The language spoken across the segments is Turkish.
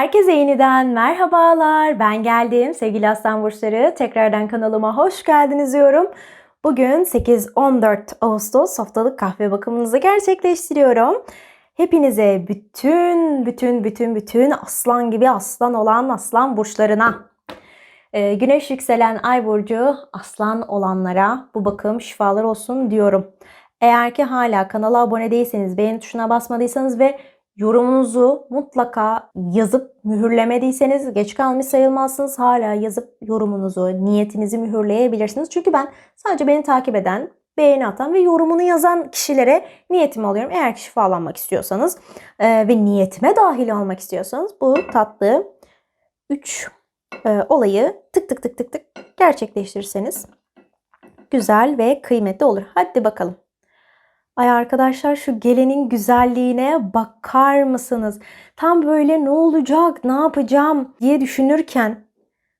Herkese yeniden merhabalar. Ben geldim sevgili aslan burçları. Tekrardan kanalıma hoş geldiniz diyorum. Bugün 8-14 Ağustos haftalık kahve bakımınızı gerçekleştiriyorum. Hepinize bütün bütün bütün bütün aslan gibi aslan olan aslan burçlarına e, Güneş yükselen ay burcu aslan olanlara bu bakım şifalar olsun diyorum. Eğer ki hala kanala abone değilseniz, beğeni tuşuna basmadıysanız ve yorumunuzu mutlaka yazıp mühürlemediyseniz geç kalmış sayılmazsınız. Hala yazıp yorumunuzu, niyetinizi mühürleyebilirsiniz. Çünkü ben sadece beni takip eden, beğeni atan ve yorumunu yazan kişilere niyetimi alıyorum. Eğer ki şifalanmak istiyorsanız e, ve niyetime dahil olmak istiyorsanız bu tatlı 3 e, olayı tık tık tık tık tık gerçekleştirirseniz güzel ve kıymetli olur. Hadi bakalım. Ay arkadaşlar şu gelenin güzelliğine bakar mısınız? Tam böyle ne olacak, ne yapacağım diye düşünürken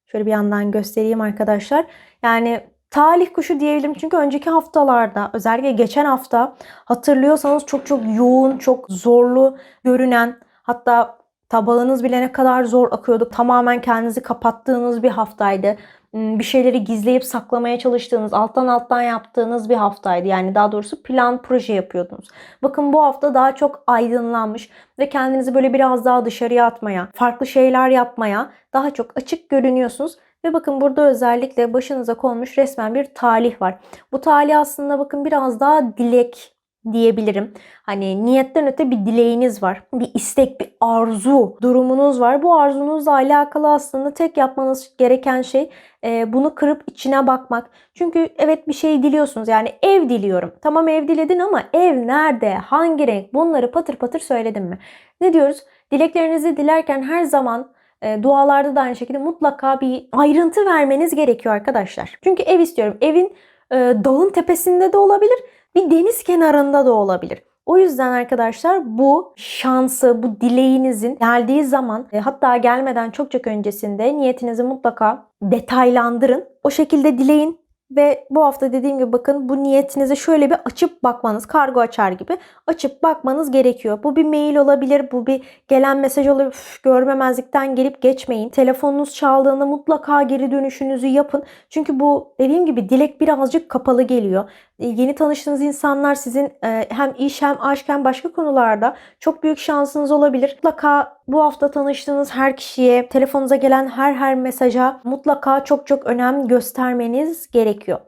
şöyle bir yandan göstereyim arkadaşlar. Yani talih kuşu diyebilirim çünkü önceki haftalarda özellikle geçen hafta hatırlıyorsanız çok çok yoğun, çok zorlu görünen hatta tabağınız bile ne kadar zor akıyordu. Tamamen kendinizi kapattığınız bir haftaydı bir şeyleri gizleyip saklamaya çalıştığınız, alttan alttan yaptığınız bir haftaydı. Yani daha doğrusu plan proje yapıyordunuz. Bakın bu hafta daha çok aydınlanmış ve kendinizi böyle biraz daha dışarıya atmaya, farklı şeyler yapmaya daha çok açık görünüyorsunuz. Ve bakın burada özellikle başınıza konmuş resmen bir talih var. Bu talih aslında bakın biraz daha dilek diyebilirim. Hani niyetten öte bir dileğiniz var. Bir istek, bir arzu durumunuz var. Bu arzunuzla alakalı aslında tek yapmanız gereken şey e, bunu kırıp içine bakmak. Çünkü evet bir şey diliyorsunuz. Yani ev diliyorum. Tamam ev diledin ama ev nerede? Hangi renk? Bunları patır patır söyledim mi? Ne diyoruz? Dileklerinizi dilerken her zaman e, dualarda da aynı şekilde mutlaka bir ayrıntı vermeniz gerekiyor arkadaşlar. Çünkü ev istiyorum. Evin e, dağın tepesinde de olabilir bir deniz kenarında da olabilir. O yüzden arkadaşlar bu şansı, bu dileğinizin geldiği zaman e, hatta gelmeden çok çok öncesinde niyetinizi mutlaka detaylandırın. O şekilde dileyin ve bu hafta dediğim gibi bakın bu niyetinizi şöyle bir açıp bakmanız, kargo açar gibi açıp bakmanız gerekiyor. Bu bir mail olabilir, bu bir gelen mesaj olabilir. Üf, görmemezlikten gelip geçmeyin. Telefonunuz çaldığında mutlaka geri dönüşünüzü yapın. Çünkü bu dediğim gibi dilek birazcık kapalı geliyor. E, yeni tanıştığınız insanlar sizin e, hem iş hem aşk hem başka konularda çok büyük şansınız olabilir. Mutlaka bu hafta tanıştığınız her kişiye, telefonunuza gelen her her mesaja mutlaka çok çok önem göstermeniz gerekiyor.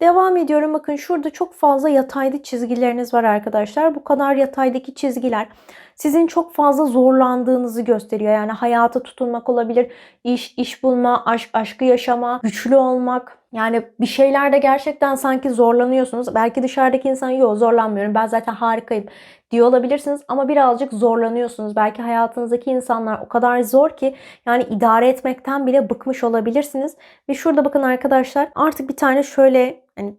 Devam ediyorum. Bakın şurada çok fazla yatayda çizgileriniz var arkadaşlar. Bu kadar yataydaki çizgiler sizin çok fazla zorlandığınızı gösteriyor. Yani hayata tutunmak olabilir, iş, iş bulma, aşk, aşkı yaşama, güçlü olmak. Yani bir şeylerde gerçekten sanki zorlanıyorsunuz. Belki dışarıdaki insan yok zorlanmıyorum ben zaten harikayım diyor olabilirsiniz ama birazcık zorlanıyorsunuz. Belki hayatınızdaki insanlar o kadar zor ki yani idare etmekten bile bıkmış olabilirsiniz. Ve şurada bakın arkadaşlar artık bir tane şöyle hani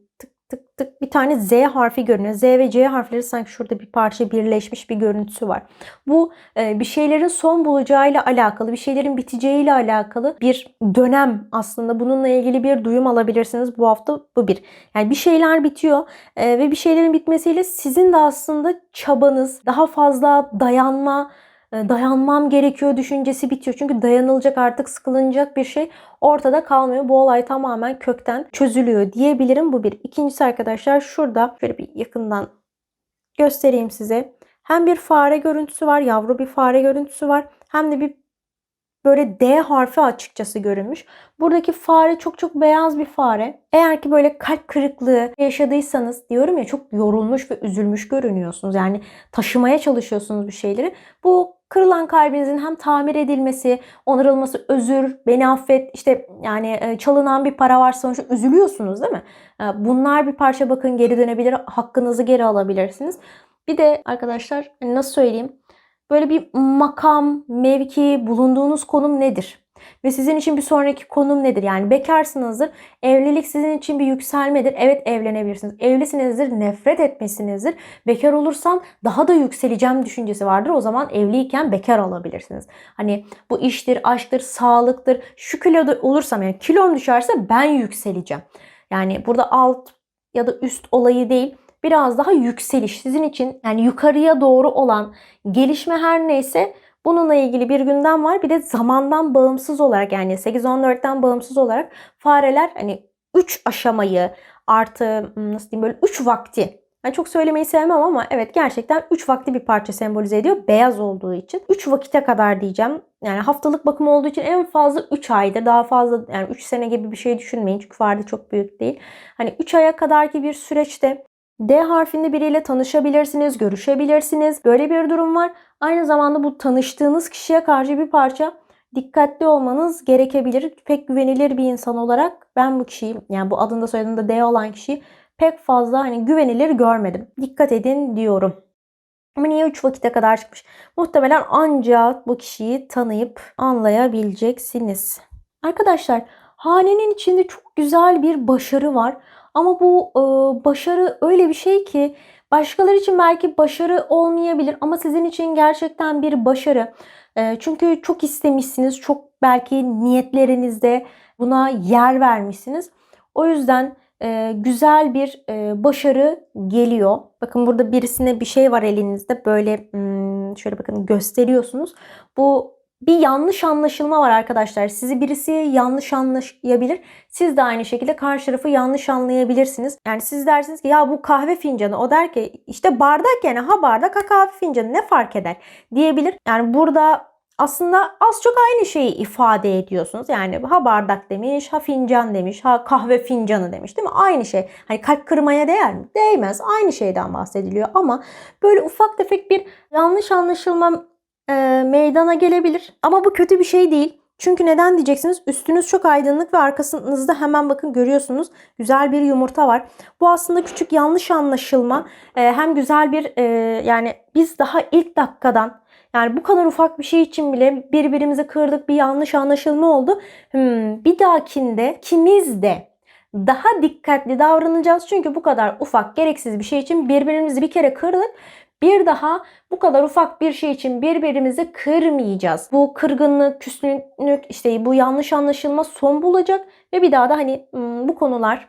tık tık bir tane Z harfi görünüyor. Z ve C harfleri sanki şurada bir parça birleşmiş bir görüntüsü var. Bu e, bir şeylerin son bulacağıyla alakalı, bir şeylerin biteceğiyle alakalı bir dönem aslında. Bununla ilgili bir duyum alabilirsiniz bu hafta. Bu bir. Yani bir şeyler bitiyor e, ve bir şeylerin bitmesiyle sizin de aslında çabanız, daha fazla dayanma, dayanmam gerekiyor düşüncesi bitiyor. Çünkü dayanılacak artık sıkılınacak bir şey ortada kalmıyor. Bu olay tamamen kökten çözülüyor diyebilirim. Bu bir. İkincisi arkadaşlar şurada şöyle bir yakından göstereyim size. Hem bir fare görüntüsü var, yavru bir fare görüntüsü var. Hem de bir böyle D harfi açıkçası görünmüş. Buradaki fare çok çok beyaz bir fare. Eğer ki böyle kalp kırıklığı yaşadıysanız diyorum ya çok yorulmuş ve üzülmüş görünüyorsunuz. Yani taşımaya çalışıyorsunuz bir şeyleri. Bu kırılan kalbinizin hem tamir edilmesi, onarılması, özür, beni affet, işte yani e, çalınan bir para varsa sonuçta üzülüyorsunuz değil mi? E, bunlar bir parça bakın geri dönebilir, hakkınızı geri alabilirsiniz. Bir de arkadaşlar nasıl söyleyeyim? Böyle bir makam, mevki, bulunduğunuz konum nedir? Ve sizin için bir sonraki konum nedir? Yani bekarsınızdır. Evlilik sizin için bir yükselmedir. Evet evlenebilirsiniz. Evlisinizdir. Nefret etmesinizdir. Bekar olursam daha da yükseleceğim düşüncesi vardır. O zaman evliyken bekar olabilirsiniz. Hani bu iştir, aşktır, sağlıktır. Şu kiloda olursam yani kilom düşerse ben yükseleceğim. Yani burada alt ya da üst olayı değil biraz daha yükseliş sizin için yani yukarıya doğru olan gelişme her neyse Bununla ilgili bir gündem var. Bir de zamandan bağımsız olarak yani 8-14'ten bağımsız olarak fareler hani 3 aşamayı artı hmm, nasıl diyeyim böyle 3 vakti ben çok söylemeyi sevmem ama evet gerçekten 3 vakti bir parça sembolize ediyor. Beyaz olduğu için. 3 vakite kadar diyeceğim. Yani haftalık bakım olduğu için en fazla 3 aydır. Daha fazla yani 3 sene gibi bir şey düşünmeyin. Çünkü fare çok büyük değil. Hani 3 aya kadarki bir süreçte D harfinde biriyle tanışabilirsiniz, görüşebilirsiniz. Böyle bir durum var. Aynı zamanda bu tanıştığınız kişiye karşı bir parça dikkatli olmanız gerekebilir. Pek güvenilir bir insan olarak ben bu kişiyi yani bu adında soyadında D olan kişiyi pek fazla hani güvenilir görmedim. Dikkat edin diyorum. Ama niye 3 vakite kadar çıkmış? Muhtemelen ancak bu kişiyi tanıyıp anlayabileceksiniz. Arkadaşlar hanenin içinde çok güzel bir başarı var. Ama bu e, başarı öyle bir şey ki başkaları için belki başarı olmayabilir ama sizin için gerçekten bir başarı. E, çünkü çok istemişsiniz, çok belki niyetlerinizde buna yer vermişsiniz. O yüzden e, güzel bir e, başarı geliyor. Bakın burada birisine bir şey var elinizde böyle şöyle bakın gösteriyorsunuz. Bu bir yanlış anlaşılma var arkadaşlar. Sizi birisi yanlış anlayabilir. Siz de aynı şekilde karşı tarafı yanlış anlayabilirsiniz. Yani siz dersiniz ki ya bu kahve fincanı. O der ki işte bardak yani ha bardak ha kahve fincanı ne fark eder diyebilir. Yani burada aslında az çok aynı şeyi ifade ediyorsunuz. Yani ha bardak demiş, ha fincan demiş, ha kahve fincanı demiş değil mi? Aynı şey. Hani kalp kırmaya değer mi? Değmez. Aynı şeyden bahsediliyor ama böyle ufak tefek bir yanlış anlaşılma e, meydana gelebilir. Ama bu kötü bir şey değil. Çünkü neden diyeceksiniz? Üstünüz çok aydınlık ve arkasınızda hemen bakın görüyorsunuz güzel bir yumurta var. Bu aslında küçük yanlış anlaşılma. E, hem güzel bir e, yani biz daha ilk dakikadan yani bu kadar ufak bir şey için bile birbirimizi kırdık bir yanlış anlaşılma oldu. Hmm, bir dahakinde ikimiz de daha dikkatli davranacağız. Çünkü bu kadar ufak gereksiz bir şey için birbirimizi bir kere kırdık. Bir daha bu kadar ufak bir şey için birbirimizi kırmayacağız. Bu kırgınlık, küslük, işte bu yanlış anlaşılma son bulacak ve bir daha da hani hmm, bu konular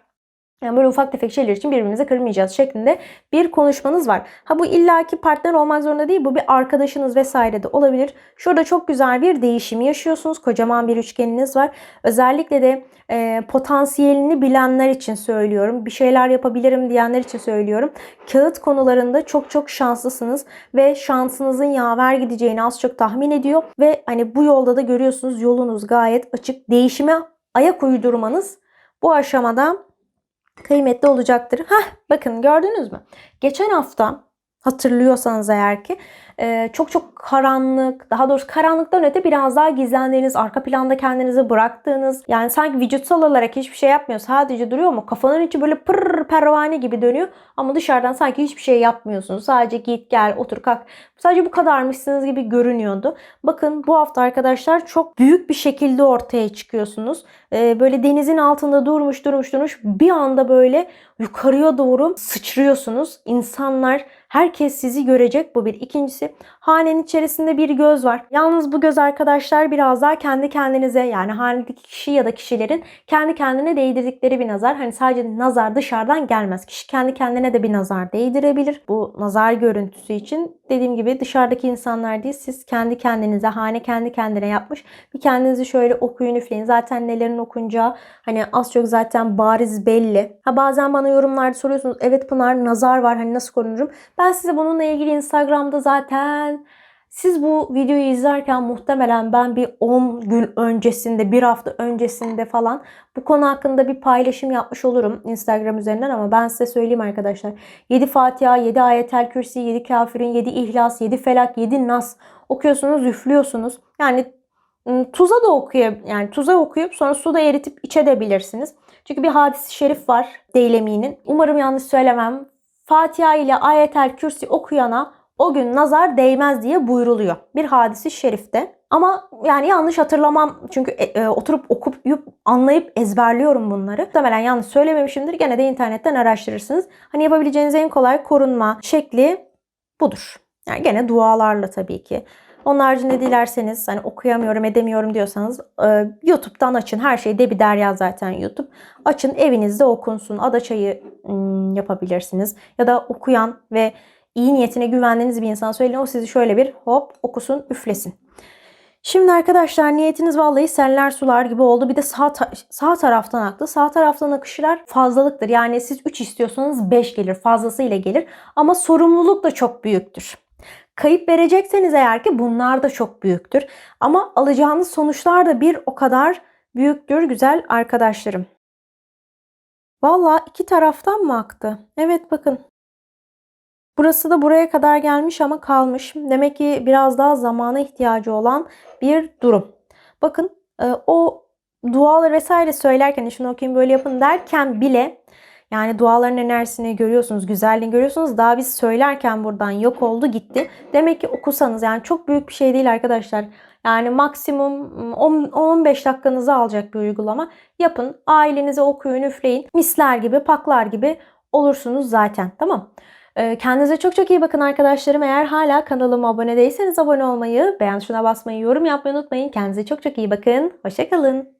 yani böyle ufak tefek şeyler için birbirimizi kırmayacağız şeklinde bir konuşmanız var. Ha bu illaki partner olmak zorunda değil. Bu bir arkadaşınız vesaire de olabilir. Şurada çok güzel bir değişim yaşıyorsunuz. Kocaman bir üçgeniniz var. Özellikle de e, potansiyelini bilenler için söylüyorum. Bir şeyler yapabilirim diyenler için söylüyorum. Kağıt konularında çok çok şanslısınız ve şansınızın yaver gideceğini az çok tahmin ediyor ve hani bu yolda da görüyorsunuz yolunuz gayet açık. Değişime ayak uydurmanız bu aşamada kıymetli olacaktır. Hah bakın gördünüz mü? Geçen hafta hatırlıyorsanız eğer ki e, çok çok karanlık, daha doğrusu karanlıktan öte biraz daha gizlendiğiniz, arka planda kendinizi bıraktığınız, yani sanki vücutsal olarak hiçbir şey yapmıyor, sadece duruyor mu? Kafanın içi böyle pırr pervane gibi dönüyor ama dışarıdan sanki hiçbir şey yapmıyorsunuz. Sadece git gel, otur kalk. Sadece bu kadarmışsınız gibi görünüyordu. Bakın bu hafta arkadaşlar çok büyük bir şekilde ortaya çıkıyorsunuz. E, böyle denizin altında durmuş durmuş durmuş bir anda böyle yukarıya doğru sıçrıyorsunuz. İnsanlar, herkes sizi görecek. Bu bir. İkincisi hanenin içerisinde bir göz var. Yalnız bu göz arkadaşlar biraz daha kendi kendinize yani hanedeki kişi ya da kişilerin kendi kendine değdirdikleri bir nazar. Hani sadece nazar dışarıdan gelmez. Kişi kendi kendine de bir nazar değdirebilir. Bu nazar görüntüsü için dediğim gibi dışarıdaki insanlar değil siz kendi kendinize hane kendi kendine yapmış. Bir kendinizi şöyle okuyun üfleyin. Zaten nelerin okuncağı hani az çok zaten bariz belli. Ha bazen bana yorumlarda soruyorsunuz. Evet Pınar nazar var hani nasıl korunurum? Ben size bununla ilgili Instagram'da zaten siz bu videoyu izlerken muhtemelen ben bir 10 gün öncesinde, bir hafta öncesinde falan bu konu hakkında bir paylaşım yapmış olurum Instagram üzerinden ama ben size söyleyeyim arkadaşlar. 7 Fatiha, 7 Ayetel Kürsi, 7 Kafirin, 7 İhlas, 7 Felak, 7 Nas okuyorsunuz, üflüyorsunuz. Yani tuza da okuyup yani tuza okuyup sonra suda eritip içebilirsiniz. Çünkü bir hadis-i şerif var Deylemi'nin. Umarım yanlış söylemem. Fatiha ile Ayetel Kürsi okuyana o gün nazar değmez diye buyruluyor. Bir hadisi şerifte. Ama yani yanlış hatırlamam çünkü e, e, oturup okuyup anlayıp ezberliyorum bunları. Muhtemelen yanlış söylememişimdir. Gene de internetten araştırırsınız. Hani yapabileceğiniz en kolay korunma şekli budur. Yani gene dualarla tabii ki. Onun haricinde dilerseniz hani okuyamıyorum edemiyorum diyorsanız e, YouTube'dan açın. Her şey Debi Derya zaten YouTube. Açın evinizde okunsun. Adaçayı ım, yapabilirsiniz. Ya da okuyan ve iyi niyetine güvendiğiniz bir insan söyleyin. O sizi şöyle bir hop okusun üflesin. Şimdi arkadaşlar niyetiniz vallahi seller sular gibi oldu. Bir de sağ ta- sağ taraftan aktı. Sağ taraftan akışlar fazlalıktır. Yani siz 3 istiyorsanız 5 gelir. Fazlasıyla gelir. Ama sorumluluk da çok büyüktür. Kayıp verecekseniz eğer ki bunlar da çok büyüktür. Ama alacağınız sonuçlar da bir o kadar büyüktür güzel arkadaşlarım. Vallahi iki taraftan mı aktı? Evet bakın. Burası da buraya kadar gelmiş ama kalmış. Demek ki biraz daha zamana ihtiyacı olan bir durum. Bakın e, o duaları vesaire söylerken şunu okuyayım böyle yapın derken bile yani duaların enerjisini görüyorsunuz, güzelliğini görüyorsunuz. Daha biz söylerken buradan yok oldu gitti. Demek ki okusanız yani çok büyük bir şey değil arkadaşlar. Yani maksimum 10-15 dakikanızı alacak bir uygulama. Yapın, ailenize okuyun, üfleyin. Misler gibi, paklar gibi olursunuz zaten. Tamam. Ee, Kendinize çok çok iyi bakın arkadaşlarım. Eğer hala kanalıma abone değilseniz abone olmayı, beğen tuşuna basmayı, yorum yapmayı unutmayın. Kendinize çok çok iyi bakın. Hoşçakalın.